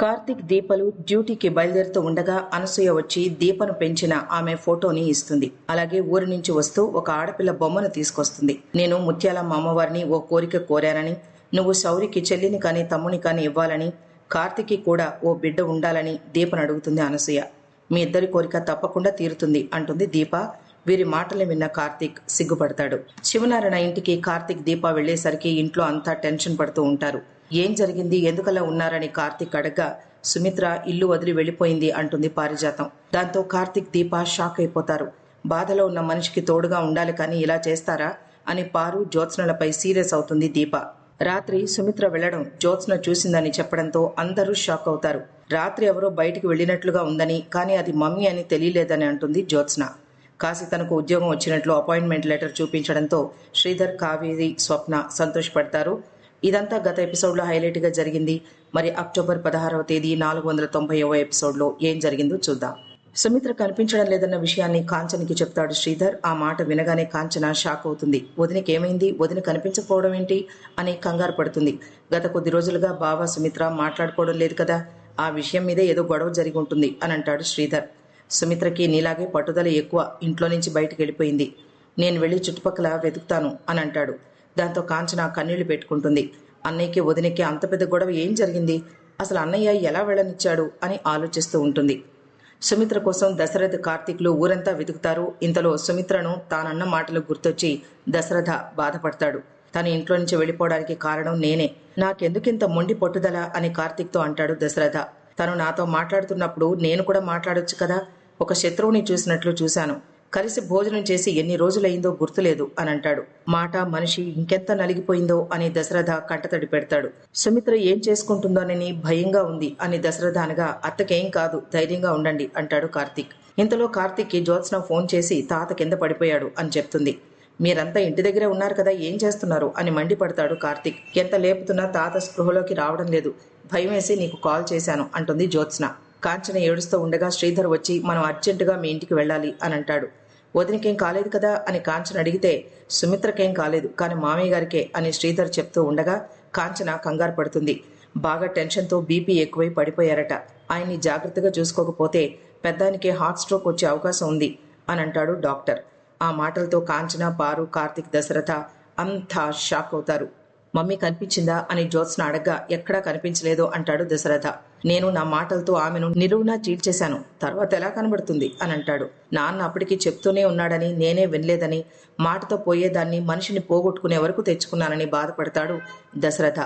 కార్తిక్ దీపలు డ్యూటీకి బయలుదేరుతూ ఉండగా అనసూయ వచ్చి దీపను పెంచిన ఆమె ఫోటోని ఇస్తుంది. అలాగే ఊరి నుంచి వస్తూ ఒక ఆడపిల్ల బొమ్మను తీసుకొస్తుంది. నేను ముత్యాలమ్మ అమ్మవారిని ఓ కోరిక కోరానని నువ్వు శౌరికి చెల్లిని కానీ తమ్ముని కానీ ఇవ్వాలని కార్తిక్కి కూడా ఓ బిడ్డ ఉండాలని దీపను అడుగుతుంది అనసూయ. మీ ఇద్దరి కోరిక తప్పకుండా తీరుతుంది అంటుంది దీప. వీరి మాటలు విన్న కార్తీక్ సిగ్గుపడతాడు. శివనారాయణ ఇంటికి కార్తీక్ దీప వెళ్ళేసరికి ఇంట్లో అంతా టెన్షన్ పడుతూ ఉంటారు. ఏం జరిగింది? ఎందుకలా ఉన్నారని కార్తీక్ అడగ్గా సుమిత్ర ఇల్లు వదిలి వెళ్ళిపోయింది అంటుంది పారిజాతం. దాంతో కార్తీక్ దీప షాక్ అయిపోతారు. బాధలో ఉన్న మనిషికి తోడుగా ఉండాలి కానీ ఇలా చేస్తారా? అని పారు జ్యోత్స్నలపై సీరియస్ అవుతుంది దీప. రాత్రి సుమిత్ర వెళ్ళడం జ్యోత్స్న చూసిందని చెప్పడంతో అందరూ షాక్ అవుతారు. రాత్రి ఎవరో బయటికి వెళ్ళినట్లుగా ఉందని కానీ అది మమ్మీ అని తెలియలేదని అంటుంది జ్యోత్స్న. కాశీ తనకు ఉద్యోగం వచ్చినట్లు అపాయింట్మెంట్ లెటర్ చూపించడంతో శ్రీధర్ కావేరి స్వప్న సంతోషపడతారు. ఇదంతా గత ఎపిసోడ్లో హైలైట్గా జరిగింది. మరి అక్టోబర్ పదహారవ తేదీ నాలుగు వందల తొంభైవ ఎపిసోడ్లో ఏం జరిగిందో చూద్దాం. సుమిత్ర కనిపించడం లేదన్న విషయాన్ని కాంచనికి చెప్తాడు శ్రీధర్. ఆ మాట వినగానే కాంచన షాక్ అవుతుంది. వదినకి ఏమైంది? వదిన కనిపించకపోవడం ఏంటి? అని కంగారు పడుతుంది. గత కొద్ది రోజులుగా బావ సుమిత్ర మాట్లాడుకోవడం లేదు కదా? ఆ విషయం మీదే ఏదో గొడవ జరిగి ఉంటుంది అని అంటాడు శ్రీధర్. సుమిత్రకి నీలాగే పట్టుదల ఎక్కువ ఇంట్లో నుంచి బయటకు వెళ్ళిపోయింది. నేను వెళ్ళి చుట్టుపక్కల వెతుకుతాను అని అంటాడు. దాంతో కాంచన కన్నీళ్ళు పెట్టుకుంటుంది. అన్నయ్యకి వదినకి అంత పెద్ద గొడవ ఏం జరిగింది? అసలు అన్నయ్య ఎలా వెళ్ళనిచ్చాడు? అని ఆలోచిస్తూ ఉంటుంది. సుమిత్ర కోసం దశరథ కార్తీక్లు ఊరంతా వెతుకుతారు. ఇంతలో సుమిత్రను తానన్న మాటలు గుర్తొచ్చి దశరథ బాధపడతాడు. తన ఇంట్లో నుంచి వెళ్ళిపోవడానికి కారణం నేనే. నాకెందుకింత మొండి పట్టుదల? అని కార్తీక్తో అంటాడు దశరథ. తను నాతో మాట్లాడుతున్నప్పుడు నేను కూడా మాట్లాడొచ్చు కదా? ఒక శత్రువుని చూసినట్లు చూశాను. కలిసి భోజనం చేసి ఎన్ని రోజులైందో గుర్తులేదు అని అంటాడు. మాట మనిషి ఇంకెంత నలిగిపోయిందో అని దశరథ కంటతడి పెడతాడు. సుమిత్ర ఏం చేసుకుంటుందోనని భయంగా ఉంది అని దశరథ అనగా అత్తకేం కాదు ధైర్యంగా ఉండండి అంటాడు కార్తీక్. ఇంతలో కార్తీక్కి జ్యోత్స్న ఫోన్ చేసి తాత కింద పడిపోయాడు అని చెప్తుంది. మీరంతా ఇంటి దగ్గరే ఉన్నారు కదా ఏం చేస్తున్నారు అని మండిపడతాడు కార్తీక్. ఎంత లేపుతున్నా తాత స్పృహలోకి రావడం లేదు. భయం వేసి నీకు కాల్ చేశాను అంటుంది జ్యోత్స్న. కాంచన ఏడుస్తూ ఉండగా శ్రీధర్ వచ్చి మనం అర్జెంటుగా మీ ఇంటికి వెళ్ళాలి అని అంటాడు. వదినకేం కాలేదు కదా అని కాంచన అడిగితే సుమిత్రకేం కాలేదు కానీ మామయ్య గారికే అని శ్రీధర్ చెప్తూ ఉండగా కాంచన కంగారు పడుతుంది. బాగా టెన్షన్తో బీపీ ఎక్కువై పడిపోయారట. ఆయన్ని జాగ్రత్తగా చూసుకోకపోతే పెద్దానికే హార్ట్ స్ట్రోక్ వచ్చే అవకాశం ఉంది అని అంటాడు డాక్టర్. ఆ మాటలతో కాంచన పారు కార్తిక్ దశరథ అంతా షాక్ అవుతారు. మమ్మీ కనిపించిందా అని జ్యోత్స్న అడగ్గా ఎక్కడా కనిపించలేదు అంటాడు దశరథ. నేను నా మాటలతో ఆమెను నిలువునా చీల్చేశాను. తర్వాత ఎలా కనబడుతుంది? అని అంటాడు. నాన్న అప్పటికి చెప్తూనే ఉన్నాడని నేనే వినలేదని మాటతో పోయేదాన్ని మనిషిని పోగొట్టుకునే వరకు తెచ్చుకున్నానని బాధపడతాడు దశరథ.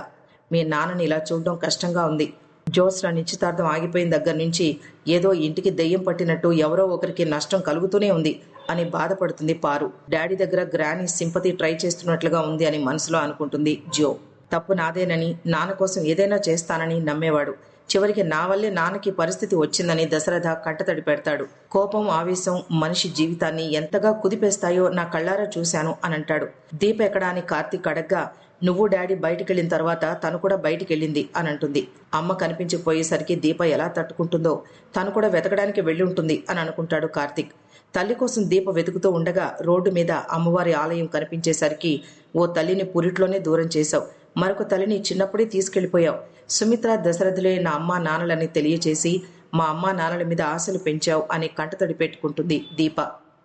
మీ నాన్నని ఇలా చూడడం కష్టంగా ఉంది. జ్యోత్స్న నిశ్చితార్థం ఆగిపోయిన దగ్గర నుంచి ఏదో ఇంటికి దెయ్యం పట్టినట్టు ఎవరో ఒకరికి నష్టం కలుగుతూనే ఉంది. అని బాధపడుతుంది పారు. డాడీ దగ్గర గ్రానీ సింపతి ట్రై చేస్తున్నట్లుగా ఉంది అని మనసులో అనుకుంటుంది జో తప్పు నాదేనని నాన్న కోసం ఏదైనా చేస్తానని నమ్మేవాడు. చివరికి నా వల్లే నాన్నకి పరిస్థితి వచ్చిందని దశరథ కంటతడి పెడతాడు. కోపం ఆవేశం మనిషి జీవితాన్ని ఎంతగా కుదిపేస్తాయో నా కళ్ళారా చూశాను అని అంటాడు దీప ఎక్కడా అని కార్తీక్ అడగ్గా నువ్వు డాడీ బయటికెళ్ళిన తర్వాత తను కూడా బయటికెళ్ళింది అని అంటుంది అమ్మ కనిపించకపోయేసరికి దీప ఎలా తట్టుకుంటుందో తను కూడా వెతకడానికి వెళ్ళి ఉంటుంది అని అనుకుంటాడు కార్తీక్. తల్లి కోసం దీప వెతుకుతూ ఉండగా రోడ్డు మీద అమ్మవారి ఆలయం కనిపించేసరికి ఓ తల్లిని పురిట్లోనే దూరం చేశావు. మరొక తల్లిని చిన్నప్పుడే తీసుకెళ్ళిపోయావు. సుమిత్ర దశరథులే నా అమ్మా నాన్నలని తెలియచేసి మా అమ్మా నాన్నల మీద ఆశలు పెంచావు అని కంటతడి పెట్టుకుంటుంది దీప.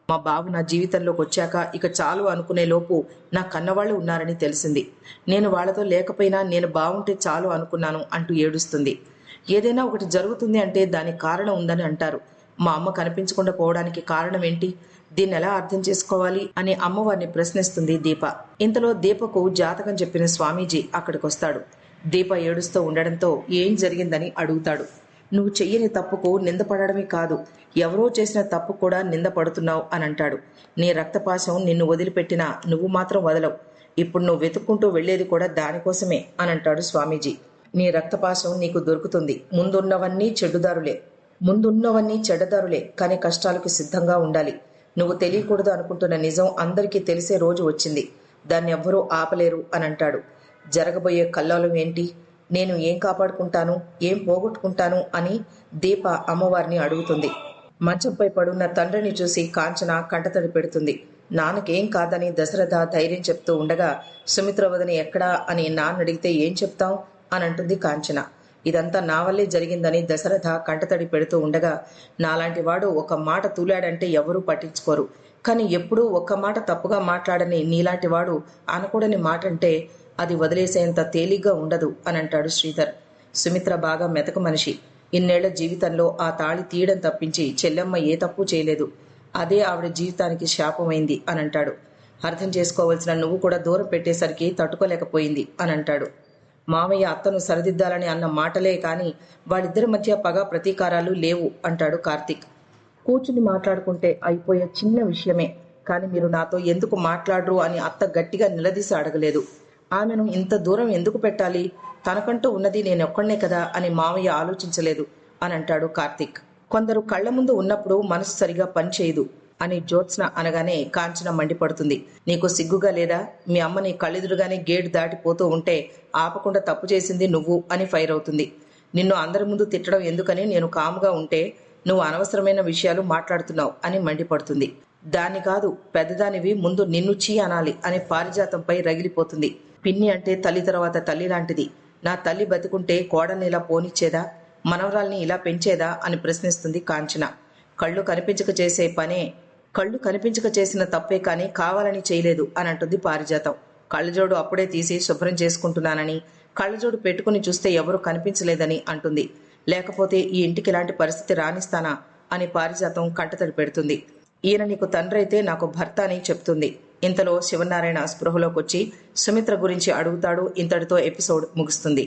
మా బావ నా జీవితంలోకి వచ్చాక ఇక చాలు అనుకునే లోపు నా కన్నవాళ్ళు ఉన్నారని తెలిసింది. నేను వాళ్ళతో లేకపోయినా నేను బాగుంటే చాలు అనుకున్నాను అంటూ ఏడుస్తుంది. ఏదైనా ఒకటి జరుగుతుంది అంటే దానికి కారణం ఉందని అంటారు. మా అమ్మ కనిపించకుండా పోవడానికి కారణం ఏంటి దీన్ని ఎలా అర్థం చేసుకోవాలి? అని అమ్మవారిని ప్రశ్నిస్తుంది దీప. ఇంతలో దీపకు జాతకం చెప్పిన స్వామీజీ అక్కడికి వస్తాడు దీప ఏడుస్తూ ఉండడంతో ఏం జరిగిందని అడుగుతాడు. నువ్వు చెయ్యని తప్పుకు నిందపడమే కాదు ఎవరో చేసిన తప్పు కూడా నిందపడుతున్నావు అని అంటాడు నీ రక్తపాశం నిన్ను వదిలిపెట్టినా నువ్వు మాత్రం వదలవు. ఇప్పుడు నువ్వు వెతుక్కుంటూ వెళ్ళేది కూడా దానికోసమే అని అంటాడు స్వామీజీ. నీ రక్తపాశం నీకు దొరుకుతుంది. ముందున్నవన్నీ చెడ్డుదారులే. ముందున్నవన్నీ చెడ్డదారులే కానీ కష్టాలకు సిద్ధంగా ఉండాలి. నువ్వు తెలియకూడదు అనుకుంటున్న నిజం అందరికీ తెలిసే రోజు వచ్చింది. దాన్ని ఎవ్వరూ ఆపలేరు అని అంటాడు జరగబోయే కల్లోలం ఏంటి? నేను ఏం కాపాడుకుంటాను? ఏం పోగొట్టుకుంటాను? అని దీప అమ్మవారిని అడుగుతుంది. మంచంపై పడున్న తండ్రిని చూసి కాంచన కంటతడి పెడుతుంది. నాన్నకేం కాదని దశరథ ధైర్యం చెప్తూ ఉండగా సుమిత్ర వదిన ఎక్కడా? అని నాన్న అడిగితే ఏం చెప్తాం అని అంటుంది కాంచన. ఇదంతా నా వల్లే జరిగిందని దశరథ కంటతడి పెడుతూ ఉండగా నాలాంటి వాడు ఒక మాట తూలాడంటే ఎవరూ పట్టించుకోరు. కానీ ఎప్పుడూ ఒక్క మాట తప్పుగా మాట్లాడని నీలాంటి వాడు అనకూడని మాట అంటే అది వదిలేసేంత తేలిగ్గా ఉండదు అని అంటాడు శ్రీధర్. సుమిత్ర బాగా మెతక మనిషి. ఇన్నేళ్ళ జీవితంలో ఆ తాళి తీయడం తప్పించి చెల్లెమ్మ ఏ తప్పు చేయలేదు. అదే ఆవిడ జీవితానికి శాపమైంది అని అంటాడు. అర్థం చేసుకోవలసిన నువ్వు కూడా దూరం పెట్టేసరికి తట్టుకోలేకపోయింది అని అంటాడు. మామయ్య అత్తను సరిదిద్దాలని అన్న మాటలే కానీ వాళ్ళిద్దరి మధ్య పగ ప్రతీకారాలు లేవు అంటాడు కార్తీక్. కూర్చుని మాట్లాడుకుంటే అయిపోయే చిన్న విషయమే. కానీ మీరు నాతో ఎందుకు మాట్లాడరు అని అత్త గట్టిగా నిలదీసి అడగలేదు. ఆమెను ఇంత దూరం ఎందుకు పెట్టాలి? తనకంటూ ఉన్నది నేనొక్కడే కదా అని మామయ్య ఆలోచించలేదు అని అంటాడు కార్తీక్. కొందరు కళ్ళ ముందు ఉన్నప్పుడు మనసు సరిగా పనిచేయదు. అని జ్యోత్స్న అనగానే కాంచన మండిపడుతుంది. నీకు సిగ్గుగా లేదా? మీ అమ్మని కళ్ళెదురుగానే గేటు దాటిపోతూ ఉంటే ఆపకుండా తప్పు చేసింది నువ్వు అని ఫైర్ అవుతుంది. నిన్ను అందరి ముందు తిట్టడం ఎందుకని నేను కాముగా ఉంటే నువ్వు అనవసరమైన విషయాలు మాట్లాడుతున్నావు అని మండిపడుతుంది. దాన్ని కాదు పెద్దదానివి ముందు నిన్ను చీ అనాలి అనే పారిజాతంపై రగిలిపోతుంది. పిన్ని అంటే తల్లి తర్వాత తల్లి లాంటిది. నా తల్లి బతికుంటే కోడల్ని ఇలా పోనిచ్చేదా? మనవరాల్ని ఇలా పెంచేదా? అని ప్రశ్నిస్తుంది కాంచన. కళ్ళు కనిపించక చేసే పనే కళ్ళు కనిపించక చేసిన తప్పే కానీ కావాలని చేయలేదు అని అంటుంది పారిజాతం. కళ్ళజోడు అప్పుడే తీసి శుభ్రం చేసుకుంటున్నానని కళ్ళజోడు పెట్టుకుని చూస్తే ఎవరు కనిపించలేదని అంటుంది. లేకపోతే ఈ ఇంటికి ఇలాంటి పరిస్థితి రానిస్తానా అని పారిజాతం కంటతడి పెడుతుంది. ఈయన నీకు తండ్రి అయితే నాకు భర్త అని చెప్తుంది. ఇంతలో శివనారాయణ స్పృహలోకొచ్చి సుమిత్ర గురించి అడుగుతాడు. ఇంతటితో ఎపిసోడ్ ముగుస్తుంది.